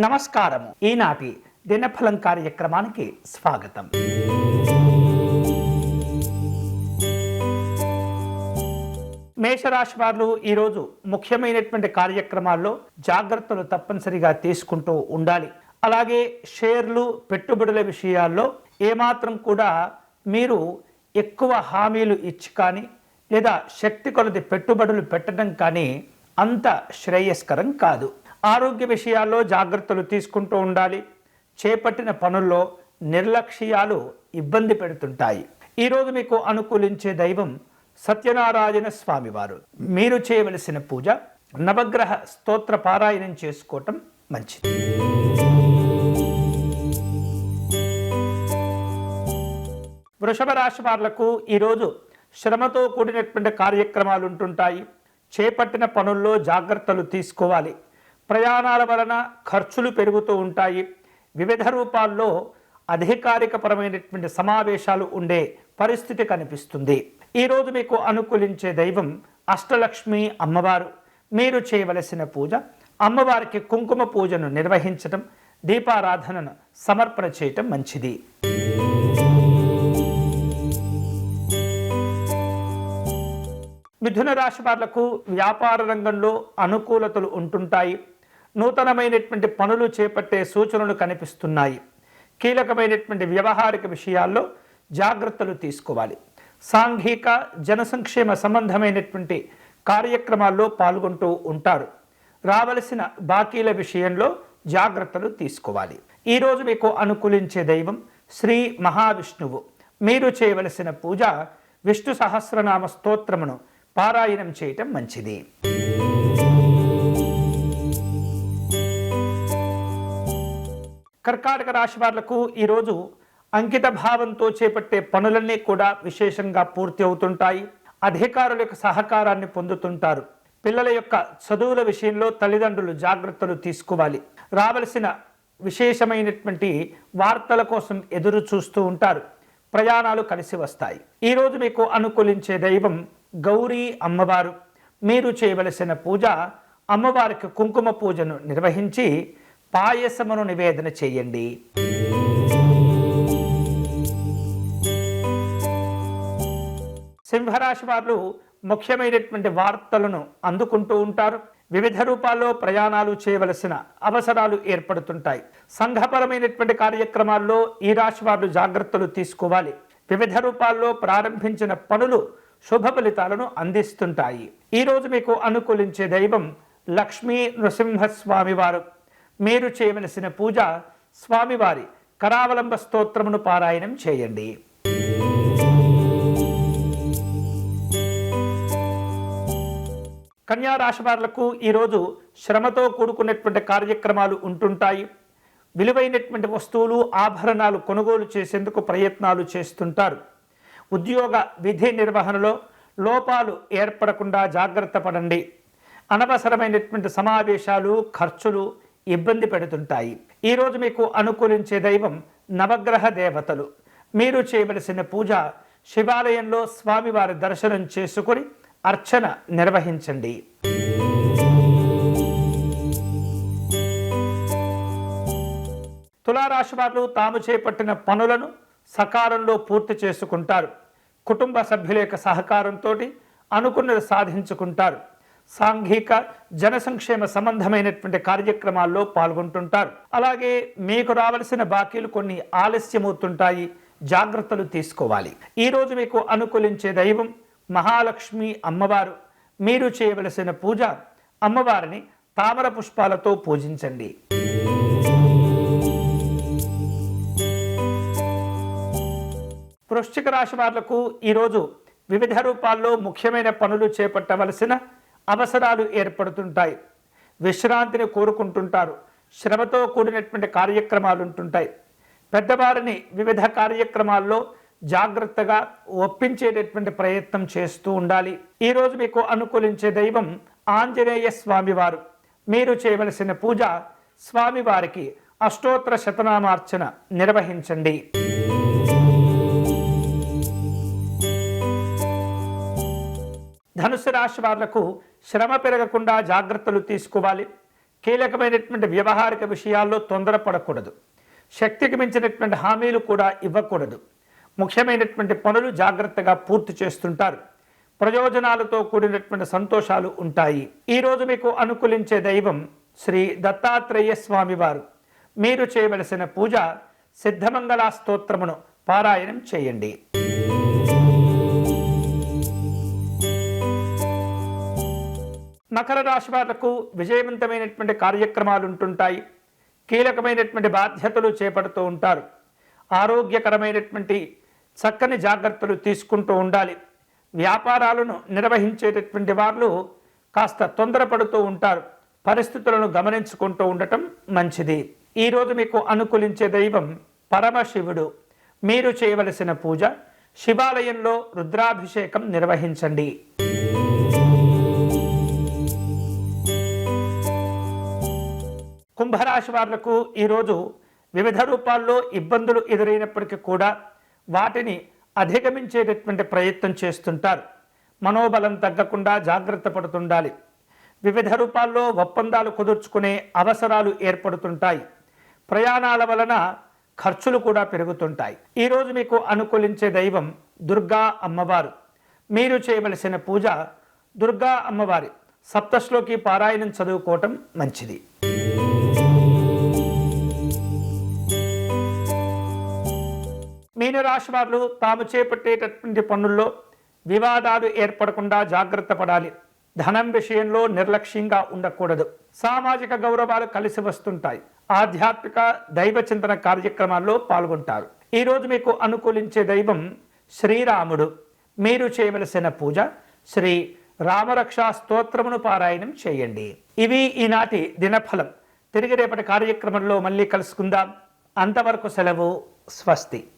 నమస్కారము. ఈనాటి దినఫలం కార్యక్రమానికి స్వాగతం. మేషరాశి వారు ఈరోజు ముఖ్యమైనటువంటి కార్యక్రమాల్లో జాగ్రత్తలు తప్పనిసరిగా తీసుకుంటూ ఉండాలి. అలాగే షేర్లు పెట్టుబడుల విషయాల్లో ఏమాత్రం కూడా మీరు ఎక్కువ హామీలు ఇచ్చి కానీ లేదా శక్తి కొలది పెట్టుబడులు పెట్టడం కానీ అంత శ్రేయస్కరం కాదు. ఆరోగ్య విషయాల్లో జాగ్రత్తలు తీసుకుంటూ ఉండాలి. చేపట్టిన పనుల్లో నిర్లక్ష్యాలు ఇబ్బంది పెడుతుంటాయి. ఈరోజు మీకు అనుకూలించే దైవం సత్యనారాయణ స్వామివారు. మీరు చేయవలసిన పూజ నవగ్రహ స్తోత్ర పారాయణం చేసుకోవటం మంచిది. వృషభ రాశి వాళ్ళకు ఈరోజు శ్రమతో కూడినటువంటి కార్యక్రమాలు ఉంటుంటాయి. చేపట్టిన పనుల్లో జాగ్రత్తలు తీసుకోవాలి. ప్రయాణాల వలన ఖర్చులు పెరుగుతూ ఉంటాయి. వివిధ రూపాల్లో అధికారికపరమైనటువంటి సమావేశాలు ఉండే పరిస్థితి కనిపిస్తుంది. ఈరోజు మీకు అనుకూలించే దైవం అష్టలక్ష్మి అమ్మవారు. మీరు చేయవలసిన పూజ అమ్మవారికి కుంకుమ పూజను నిర్వహించటం దీపారాధనను సమర్పణ చేయటం మంచిది. మిథున రాశి వాళ్ళకు వ్యాపార రంగంలో అనుకూలతలు ఉంటుంటాయి. నూతనమైనటువంటి పనులు చేపట్టే సూచనలు కనిపిస్తున్నాయి. కీలకమైనటువంటి వ్యవహారిక విషయాల్లో జాగ్రత్తలు తీసుకోవాలి. సాంఘిక జనసంక్షేమ సంబంధమైనటువంటి కార్యక్రమాల్లో పాల్గొంటూ ఉంటారు. రావలసిన బాకీల విషయంలో జాగ్రత్తలు తీసుకోవాలి. ఈరోజు మీకు అనుకూలించే దైవం శ్రీ మహావిష్ణువు. మీరు చేయవలసిన పూజ విష్ణు సహస్రనామ స్తోత్రమును పారాయణం చేయటం మంచిది. కర్కాటక రాశి వాళ్ళకు ఈరోజు అంకిత భావంతో చేపట్టే పనులన్నీ కూడా విశేషంగా పూర్తి అవుతుంటాయి. అధికారుల యొక్క సహకారాన్ని పొందుతుంటారు. పిల్లల యొక్క చదువుల విషయంలో తల్లిదండ్రులు జాగ్రత్తలు తీసుకోవాలి. రావలసిన విశేషమైనటువంటి వార్తల కోసం ఎదురు చూస్తూ ఉంటారు. ప్రయాణాలు కలిసి వస్తాయి. ఈరోజు మీకు అనుకూలించే దైవం గౌరీ అమ్మవారు. మీరు చేయవలసిన పూజ అమ్మవారికి కుంకుమ పూజను నిర్వహించి పాయసమును నివేదన చేయండి. సింహరాశి వారు ముఖ్యమైనటువంటి వార్తలను అందుకుంటూ ఉంటారు. వివిధ రూపాల్లో ప్రయాణాలు చేయవలసిన అవసరాలు ఏర్పడుతుంటాయి. సంఘపరమైనటువంటి కార్యక్రమాల్లో ఈ రాశి వారు జాగ్రత్తలు తీసుకోవాలి. వివిధ రూపాల్లో ప్రారంభించిన పనులు శుభ ఫలితాలను అందిస్తుంటాయి. ఈరోజు మీకు అనుకూలించే దైవం లక్ష్మీ నృసింహస్వామి వారు. మీరు చేయవలసిన పూజ స్వామివారి కరావలంబ స్తోత్రమును పారాయణం చేయండి. కన్యా రాశి వారులకు ఈరోజు శ్రమతో కూడుకున్నటువంటి కార్యక్రమాలు ఉంటుంటాయి. విలువైనటువంటి వస్తువులు ఆభరణాలు కొనుగోలు చేసేందుకు ప్రయత్నాలు చేస్తుంటారు. ఉద్యోగ విధి నిర్వహణలో లోపాలు ఏర్పడకుండా జాగ్రత్త పడండి. అనవసరమైనటువంటి సమావేశాలు ఖర్చులు ఇబ్బంది పెడుతుంటాయి. ఈరోజు మీకు అనుకూలించే దైవం నవగ్రహ దేవతలు. మీరు చేయవలసిన పూజ శివాలయంలో స్వామివారి దర్శనం చేసుకొని అర్చన నిర్వహించండి. తులారాశి వారు తాము చేపట్టిన పనులను సకాలంలో పూర్తి చేసుకుంటారు. కుటుంబ సభ్యుల యొక్క సహకారంతో అనుకున్నది సాధించుకుంటారు. సాంఘిక జన సంక్షేమ సంబంధమైనటువంటి కార్యక్రమాల్లో పాల్గొంటుంటారు. అలాగే మీకు రావలసిన బాకీలు కొన్ని ఆలస్యమవుతుంటాయి. జాగ్రత్తలు తీసుకోవాలి. ఈరోజు మీకు అనుకూలించే దైవం మహాలక్ష్మి అమ్మవారు. మీరు చేయవలసిన పూజ అమ్మవారిని తామర పుష్పాలతో పూజించండి. వృశ్చిక రాశి వాళ్ళకు ఈరోజు వివిధ రూపాల్లో ముఖ్యమైన పనులు చేపట్టవలసిన అవసరాలు ఏర్పడుతుంటాయి. విశ్రాంతిని కోరుకుంటుంటారు. శ్రమతో కూడినటువంటి కార్యక్రమాలు ఉంటుంటాయి. పెద్దవారిని వివిధ కార్యక్రమాల్లో జాగ్రత్తగా ఒప్పించేటటువంటి ప్రయత్నం చేస్తూ ఉండాలి. ఈరోజు మీకు అనుకూలించే దైవం ఆంజనేయ స్వామివారు. మీరు చేయవలసిన పూజ స్వామివారికి అష్టోత్తర శతనామార్చన నిర్వహించండి. ధనుసు రాశి వాళ్ళకు శ్రమ పెరగకుండా జాగ్రత్తలు తీసుకోవాలి. కీలకమైనటువంటి వ్యవహారిక విషయాల్లో తొందరపడకూడదు. శక్తికి మించినటువంటి హామీలు కూడా ఇవ్వకూడదు. ముఖ్యమైనటువంటి పనులు జాగ్రత్తగా పూర్తి చేస్తుంటారు. ప్రయోజనాలతో కూడినటువంటి సంతోషాలు ఉంటాయి. ఈరోజు మీకు అనుకూలించే దైవం శ్రీ దత్తాత్రేయ స్వామివారు మీరు చేయవలసిన పూజ సిద్ధమంగళ స్తోత్రమును పారాయణం చేయండి. మకర రాశి వాళ్ళకు విజయవంతమైనటువంటి కార్యక్రమాలు ఉంటుంటాయి కీలకమైనటువంటి బాధ్యతలు చేపడుతూ ఉంటారు. ఆరోగ్యకరమైనటువంటి చక్కని జాగ్రత్తలు తీసుకుంటూ ఉండాలి. వ్యాపారాలను నిర్వహించేటటువంటి వాళ్ళు కాస్త తొందరపడుతూ ఉంటారు. పరిస్థితులను గమనించుకుంటూ ఉండటం మంచిది. ఈరోజు మీకు అనుకూలించే దైవం పరమశివుడు. మీరు చేయవలసిన పూజ శివాలయంలో రుద్రాభిషేకం నిర్వహించండి. కుంభరాశి వాళ్ళకు ఈరోజు వివిధ రూపాల్లో ఇబ్బందులు ఎదురైనప్పటికీ కూడా వాటిని అధిగమించేటటువంటి ప్రయత్నం చేస్తుంటారు. మనోబలం తగ్గకుండా జాగ్రత్త పడుతుండాలి. వివిధ రూపాల్లో ఒప్పందాలు కుదుర్చుకునే అవసరాలు ఏర్పడుతుంటాయి. ప్రయాణాల వలన ఖర్చులు కూడా పెరుగుతుంటాయి. ఈరోజు మీకు అనుకూలించే దైవం దుర్గా అమ్మవారు. మీరు చేయవలసిన పూజ దుర్గా అమ్మవారి. సప్తశ్లోకి పారాయణం చదువుకోవటం మంచిది. మీనరాశి వారు తాము చేపట్టేటటువంటి పనుల్లో వివాదాలు ఏర్పడకుండా జాగ్రత్త పడాలి. ధనం విషయంలో నిర్లక్ష్యంగా ఉండకూడదు. సామాజిక గౌరవాలు కలిసి వస్తుంటాయి. ఆధ్యాత్మిక దైవ చింతన కార్యక్రమాల్లో పాల్గొంటారు. ఈరోజు మీకు అనుకూలించే దైవం శ్రీరాముడు. మీరు చేయవలసిన పూజ శ్రీ రామరక్షా స్తోత్రమును పారాయణం చేయండి. ఇవి ఈనాటి దినఫలం. తిరిగి రేపటి కార్యక్రమంలో మళ్ళీ కలుసుకుందాం. అంతవరకు సెలవు స్వస్తి.